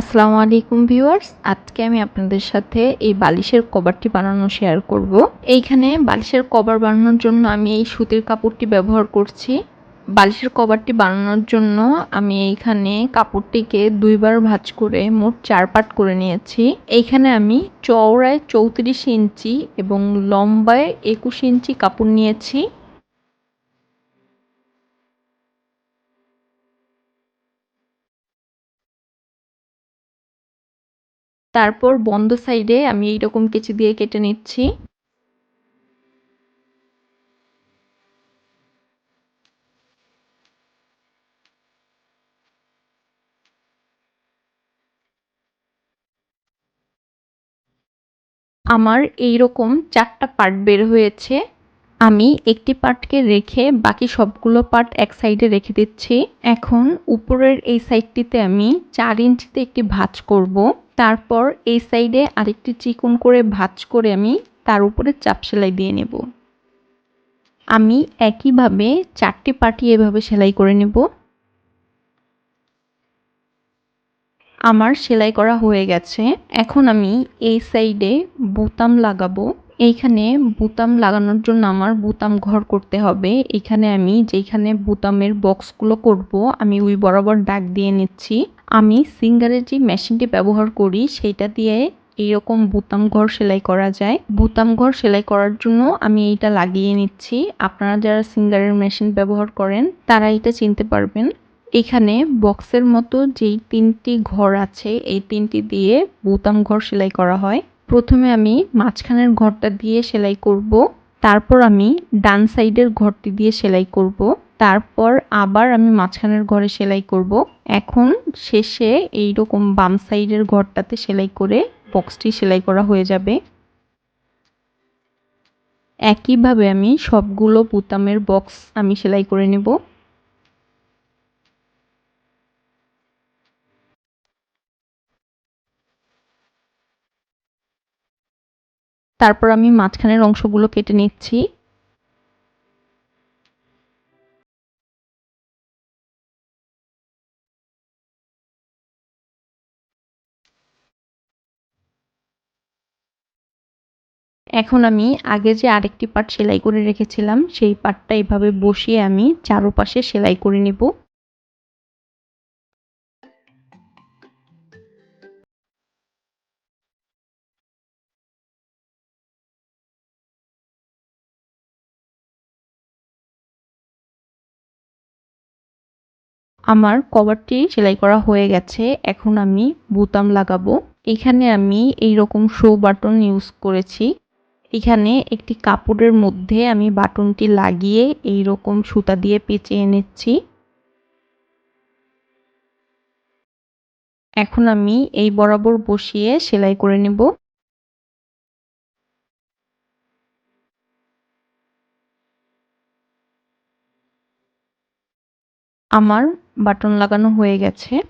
আসসালামু আলাইকুম ভিউয়ার্স। আজকে আমি আপনাদের সাথে এই বালিশের কভারটি বানানো শেয়ার করব। এইখানে বালিশের কভার বানানোর জন্য আমি এই সুতির কাপড়টি ব্যবহার করছি। বালিশের কভারটি বানানোর জন্য আমি এইখানে কাপড়টিকে দুইবার ভাঁজ করে মোট চার পাট করে নিয়েছি। এইখানে আমি চওড়ায় চৌত্রিশ ইঞ্চি এবং লম্বায় একুশ ইঞ্চি কাপড় নিয়েছি। তারপর বন্ধ সাইডে আমি এইরকম কেচি দিয়ে কেটে নিচ্ছি। আমার এই রকম চারটা পার্ট বের হয়েছে। আমি একটি পার্টকে রেখে বাকি সবগুলো পার্ট এক সাইডে রেখে দিচ্ছি। এখন উপরের এই সাইডটিতে আমি চার ইঞ্চিতে একটি ভাঁজ করব। তারপর এই সাইডে আরেকটি চিকন করে ভাঁজ করে আমি তার উপরে চাপ সেলাই দিয়ে নেব। আমি একইভাবে চারটি পাটি এভাবে সেলাই করে নেব। আমার সেলাই করা হয়ে গেছে। এখন আমি এই সাইডে বোতাম লাগাবো। এইখানে বুতাম লাগানোর জন্য আমার বুতাম ঘর করতে হবে। এখানে আমি যেখানে বুতামের বক্সগুলো করব, আমি ওই বরাবর দাগ দিয়ে নিচ্ছি। আমি সিঙ্গারের যে মেশিনটি ব্যবহার করি, সেইটা দিয়ে এইরকম বুতাম ঘর সেলাই করা যায়। বুতাম ঘর সেলাই করার জন্য আমি এইটা লাগিয়ে নিচ্ছি। আপনারা যারা সিঙ্গারের মেশিন ব্যবহার করেন, তারা এটা চিনতে পারবেন। এখানে বক্সের মতো যেই তিনটি ঘর আছে, এই তিনটি দিয়ে বুতাম ঘর সেলাই করা হয়। প্রথমে আমি মাঝখানের ঘরটা দিয়ে সেলাই করব। তারপর আমি ডান সাইডের ঘরটি দিয়ে সেলাই করব। তারপর আবার আমি মাঝখানের ঘরে সেলাই করব। এখন শেষে এই রকম বাম সাইডের ঘরটাতে সেলাই করে বক্সটি সেলাই করা হয়ে যাবে। একইভাবে আমি সবগুলো বুতামের বক্স আমি সেলাই করে নেব। তারপর আমি মাঝখানের অংশগুলো কেটে নিচ্ছি। এখন আমি আগে যে আরেকটি পার্ট সেলাই করে রেখেছিলাম, সেই পার্টটা এভাবে বসিয়ে আমি চারোপাশে সেলাই করে নেব। আমার কভারটি সেলাই করা হয়ে গেছে, এখন আমি বুতাম লাগাবো। এখানে আমি এই রকম শো বাটন ইউজ করেছি। এখানে একটি কাপড়ের মধ্যে আমি বাটনটি লাগিয়ে এই রকম সুতা দিয়ে পেঁচিয়ে নিচ্ছি। এখন আমি এই বরাবর বসিয়ে সেলাই করে নেব। আমার বাটন লাগানো হয়ে গেছে।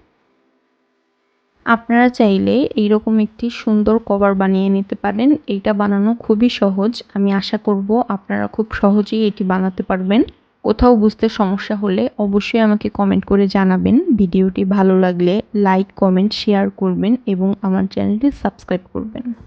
আপনারা চাইলে এইরকম একটি সুন্দর কভার বানিয়ে নিতে পারেন। এইটা বানানো খুবই সহজ। আমি আশা করব আপনারা খুব সহজেই এটি বানাতে পারবেন। কোথাও বুঝতে সমস্যা হলে অবশ্যই আমাকে কমেন্ট করে জানাবেন। ভিডিওটি ভালো লাগলে লাইক, কমেন্ট, শেয়ার করবেন এবং আমার চ্যানেলটি সাবস্ক্রাইব করবেন।